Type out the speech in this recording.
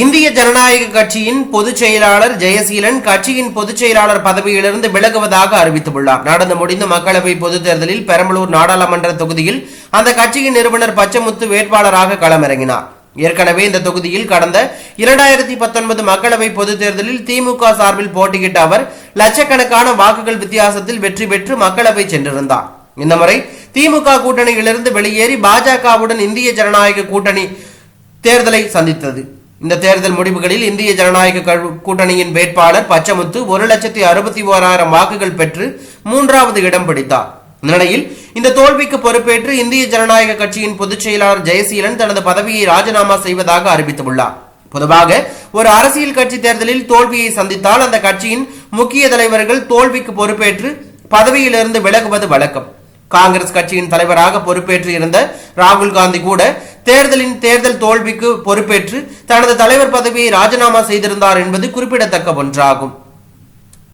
இந்திய ஜனநாயக கட்சியின் பொதுச் செயலாளர் ஜெயசீலன் கட்சியின் பொதுச் செயலாளர் பதவியிலிருந்து விலகுவதாக அறிவித்துள்ளார். நடந்து முடிந்த மக்களவை பொதுத் தேர்தலில் பெரம்பலூர் நாடாளுமன்ற தொகுதியில் அந்த கட்சியின் நிறுவனர் பச்சமுத்து வேட்பாளராக களமிறங்கினார். ஏற்கனவே இந்த தொகுதியில் கடந்த இரண்டாயிரத்தி பத்தொன்பது மக்களவை பொதுத் தேர்தலில் திமுக சார்பில் போட்டியிட்ட அவர் லட்சக்கணக்கான வாக்குகள் வித்தியாசத்தில் வெற்றி பெற்று மக்களவை சென்றிருந்தார். இந்த முறை திமுக கூட்டணியிலிருந்து வெளியேறி பாஜகவுடன் இந்திய ஜனநாயக கூட்டணி தேர்தலை சந்தித்தது. இந்த தேர்தல் முடிவுகளில் இந்திய ஜனநாயக கூட்டணியின் வேட்பாளர் பச்சமுத்து ஒரு லட்சத்தி அறுபத்தி ஓராயிரம் வாக்குகள் பெற்று மூன்றாவது இடம் பிடித்தார். நிலையில் இந்த தோல்விக்கு பொறுப்பேற்று இந்திய ஜனநாயக கட்சியின் பொதுச் செயலாளர் ஜெயசீலன் தனது பதவியை ராஜினாமா செய்வதாக அறிவித்துள்ளார். பொதுவாக ஒரு அரசியல் கட்சி தேர்தலில் தோல்வியை சந்தித்தால் அந்த கட்சியின் முக்கிய தலைவர்கள் தோல்விக்கு பொறுப்பேற்று பதவியிலிருந்து விலகுவது வழக்கம். காங்கிரஸ் கட்சியின் தலைவராக பொறுப்பேற்று இருந்த ராகுல் காந்தி கூட தேர்தலின் தேர்தல் தோல்விக்கு பொறுப்பேற்று தனது தலைவர் பதவியை ராஜினாமா செய்திருந்தார் என்பது குறிப்பிடத்தக்க ஒன்றாகும்.